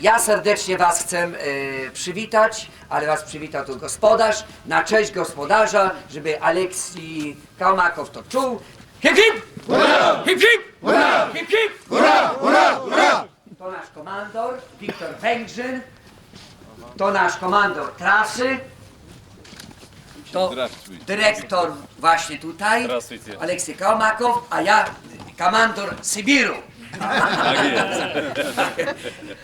Ja serdecznie Was chcę e, przywitać, ale Was przywita tu gospodarz. Na cześć gospodarza, żeby Aleksji Kałmakow to czuł. Hip hip! Ura! Hip hip! Ura! Hip hip! Ura! Ura! Ura! To nasz komandor Wiktor Węgrzyn. To nasz komandor trasy. To dyrektor właśnie tutaj, Aleksiej Kałmakow, a ja komandor Sybiru. Tak jest.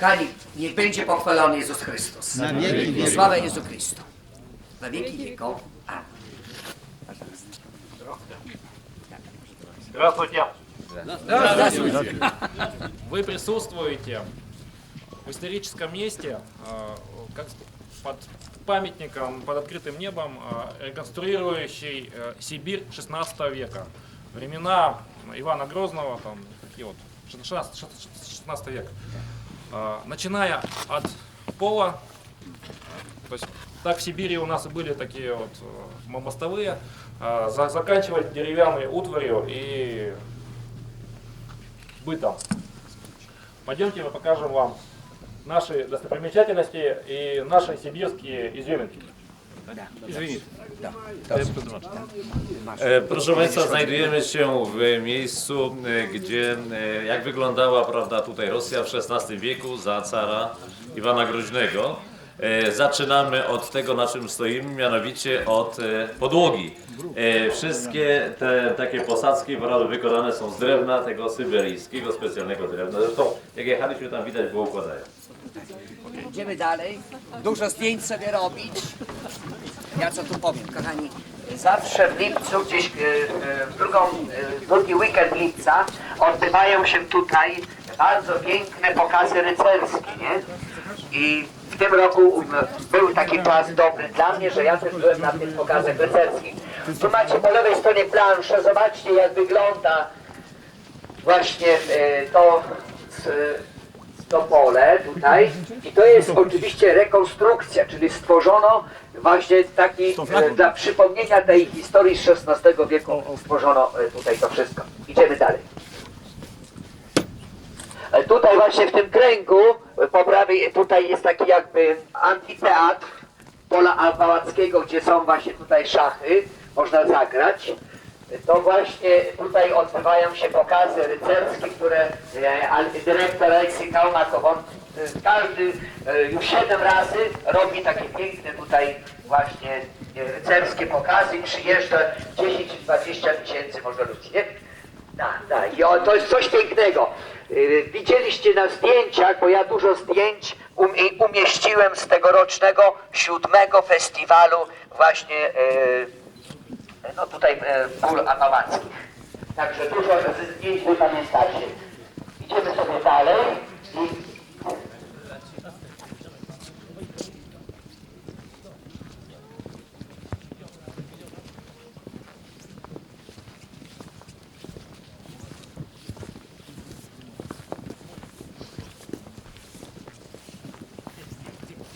Kali, niech będzie pochwalony Jezus Chrystus. Na wieki wieków. Sława Jezu Chrystu. Na wieki wieków. Amen. Вы присутствуете в историческом месте, э, как под памятником, под открытым небом, э, реконструирующий э, Сибирь 16 века. Времена Ивана Грозного, там такие вот, 16, 16 век. Э, Начиная от пола, то есть так в Сибири у нас и были такие вот э, мостовые, за- заканчивать деревянной утварью и бытом. Пойдемте мы покажем вам наши достопримечательности и наши сибирские изюминки. Извините. E, Proszę Państwa, znajdujemy się w miejscu, e, gdzie e, jak wyglądała prawda, tutaj Rosja w XVI wieku za cara Iwana Groźnego. E, Zaczynamy od tego, na czym stoimy, mianowicie od e, podłogi. E, Wszystkie te takie posadzki warały wykonane są z drewna tego syberyjskiego, specjalnego drewna. Zresztą jak jechaliśmy tam widać było układają. Idziemy dalej. Dużo zdjęć sobie robić. Ja co tu powiem, kochani. Zawsze w lipcu, gdzieś e, e, w drugą, e, drugi weekend lipca odbywają się tutaj bardzo piękne pokazy rycerskie, nie? I w tym roku był taki czas dobry dla mnie, że ja też byłem na tych pokazach rycerskich. Tu macie po lewej stronie planszę, zobaczcie jak wygląda właśnie to to pole tutaj i to jest oczywiście rekonstrukcja, czyli stworzono właśnie taki, e, dla przypomnienia tej historii z XVI wieku stworzono e, tutaj to wszystko. Idziemy dalej. E, Tutaj właśnie w tym kręgu po prawej tutaj jest taki jakby amfiteatr pola Pałackiego, gdzie są właśnie tutaj szachy, można zagrać. To właśnie tutaj odbywają się pokazy rycerskie, które e, dyrektor Aleksy Kałmakow, on e, każdy e, już siedem razy robi takie piękne tutaj właśnie rycerskie pokazy i przyjeżdża 10-20 tysięcy może ludzi, nie? Tak, tak. I o, to jest coś pięknego. Widzieliście na zdjęciach, bo ja dużo zdjęć um, umieściłem z tegorocznego siódmego festiwalu właśnie no tutaj yy, ból amawackich. Także dużo zdjęć wy pamiętacie. Idziemy sobie dalej.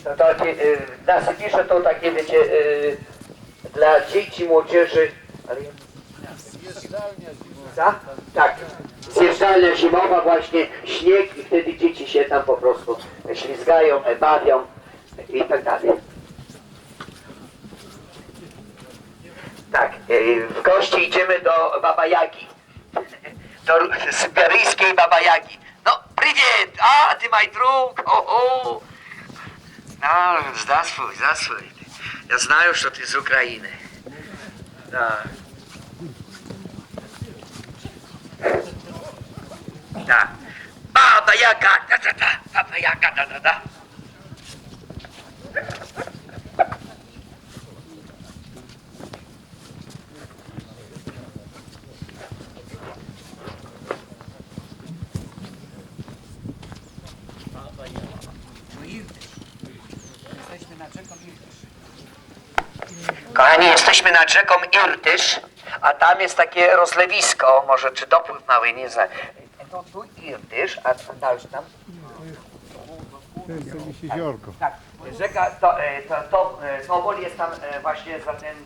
I to takie, y, na Sybirze to takie, wiecie, y, dla dzieci, młodzieży, ale ja- Co? Tak, zjeżdżalnia zimowa właśnie, śnieg i wtedy dzieci się tam po prostu ślizgają, e, bawią i tak dalej. Tak, y, w gości idziemy do Baba Jagi, do syberyjskiej Baba Jagi. No, привет, a ty mój drug, o, o. No, здравствуй, здравствуй. Я знаю, що ти з України. Да. Да. Баба яка, да-да-да, баба яка, да-да-да. Kochani, jesteśmy nad rzeką Irtysz, a tam jest takie rozlewisko, może czy dopływ mały, nie znam. To tu Irtysz, a dalej tam? To jest jakieś jeziorko. Tak, rzeka, to, e, to, to e, powoli jest tam e, właśnie za tym,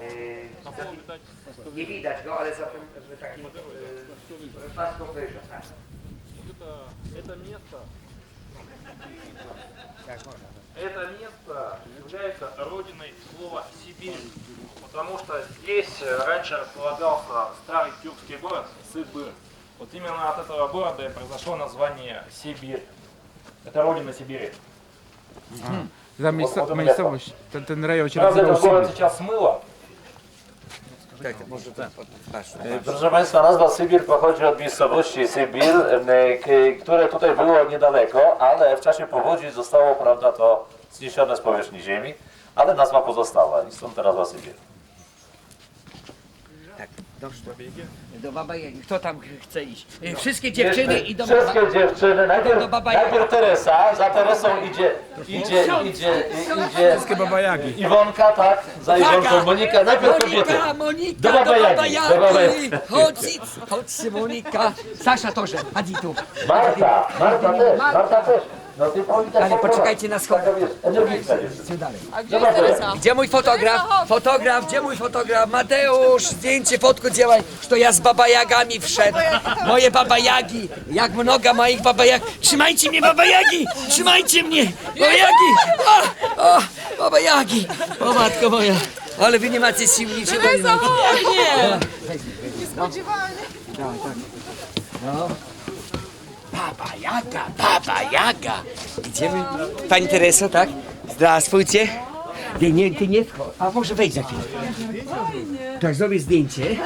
e, nie widać go, ale za tym e, takim e. Tak. Это, место место является родиной слова Сибирь, потому что здесь раньше располагался старый тюркский город Сыбыр. Вот именно от этого города и произошло название Сибирь. Это родина Сибири. Ta miejsca, miejscowość, ten, ten rejon się Правда, этот город сейчас смыло. E, Proszę Państwa, nazwa Sybir pochodzi od miejscowości Sybir, e, k- które tutaj było niedaleko, ale w czasie powodzi zostało, prawda, to zniesione z powierzchni ziemi, ale nazwa pozostała i stąd teraz nazwa Sybir. Dobrze. Do Baba Jagi. Kto tam chce iść? Y, no. Wszystkie dziewczyny y, i do Wszystkie dziewczyny, najpierw, do Baba Jagi. Teresa, za Teresą idzie, idzie, idzie, idzie, Bajagi. Iwonka, tak, za Iwonką Monika, najpierw kobiety. Monika, Monika, do Do Baba Jagi, Baba do Baba Jagi. Chodź, chodź Monika. Sasza Torze, Aditu. Marta, Marta też, Marta też. No Ale poczekajcie na schodach. Dziewczyna. Co dalej? Teresa. Gdzie mój fotograf? Fotograf, gdzie mój fotograf? Mateusz, zdjęcie, fotku działaj, że ja z babajagami wszedł. Moje babajagi, jak mnoga moich babajag. Trzymajcie mnie, babajagi! Trzymajcie mnie! Babajagi! O, o, babajagi! O matko moja! Ale wy nie macie sił niczego. Teresa! Nie! No. Baba Jaga, Baba Jaga. Idziemy. Pani Tereso, tak? Zdrastwujcie. Nie, nie, ty nie wchodź. A może wejdź za chwilę. Tak, zrobię zdjęcie,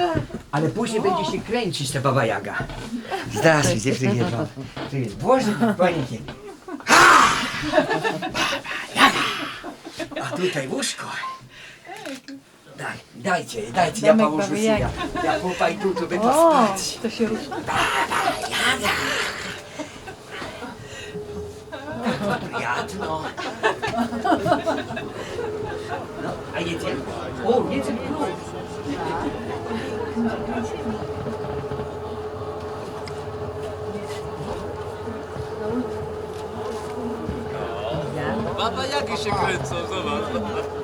ale później będzie się kręcić ta Baba Jaga. Zdrastwuj, dziewczyny. no. To jest Boże, Pani Jaga. Baba Jaga. A tutaj łóżko. Daj, dajcie, dajcie, ja Domek położę Baby Jaga. Ja chłopa i tu, tu będę spać. to się rusza? Baba Jaga. 야, 들어. 알겠지? 오, 예지 프로. Baba jak się kręcą, zobacz.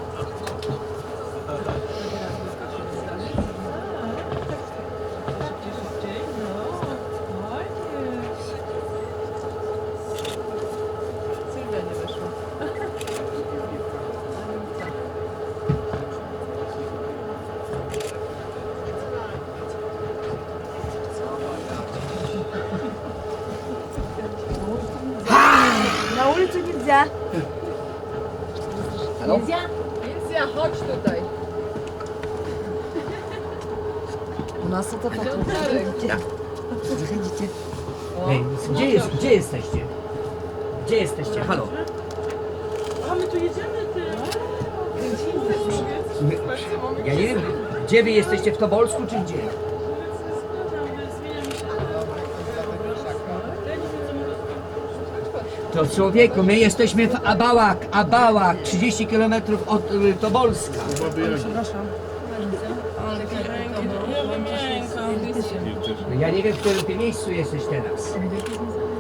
сьогодні вийшло. На улицу нельзя. Нельзя? Нельзя, хоч туди. У нас это так. Заходите. Где есть, где есть, значит? Gdzie jesteście? Halo? A my tu jedziemy, ty. Ja nie wiem, gdzie wy jesteście, w Tobolsku czy gdzie? To człowieku, my jesteśmy w Abałak, Abałak, 30 km od y, Tobolska. Ja nie wiem, w którym ty miejscu jesteś teraz.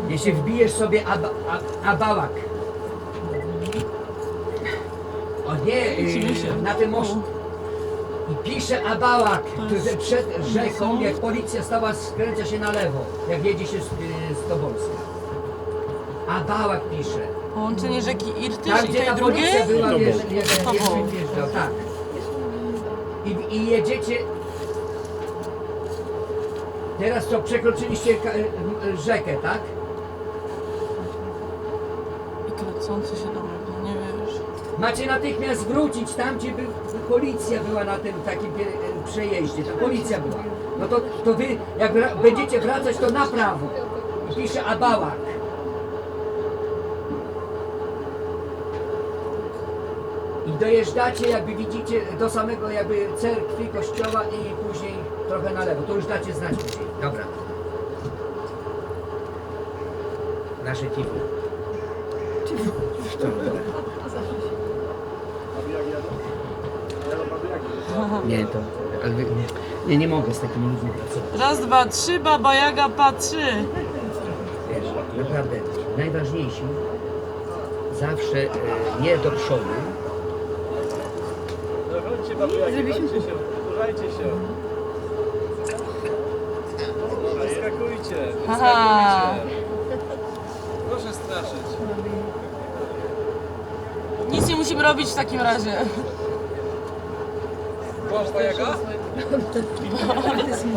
Jeśli wbijesz sobie Ab Ab Abałak. O nie, y, na tym moście. I pisze Abałak, który przed rzeką, jak policja stała, skręca się na lewo, jak jedzie się z, y, z Tobolska. Abałak pisze. Połączenie rzeki Irtysz Tam, i gdzie tej ta drugiej? policja była, wiesz, wjeżdżał, tak. I, I jedziecie... Teraz co, przekroczyliście ka- rzekę, tak? Kręcący się dobra, no nie wiesz. Macie natychmiast wrócić tam, gdzie by, policja była na tym takim przejeździe. Ta policja była. No to, to wy, jak wra- będziecie wracać, to na prawo. I pisze Abałak. I dojeżdżacie, jakby widzicie, do samego jakby cerkwi, kościoła i później trochę na lewo. To już dacie znać później. Dobra. Nasze tifu. Nie, to... ale wy- Nie, nie, mogę z takimi ludźmi pracować. Raz, dwa, trzy, baba Jaga patrzy. Wiesz, naprawdę najważniejsi zawsze e, nie do przodu. Haha. Nic nie musimy robić w takim razie. Proszę? Dobry dzień.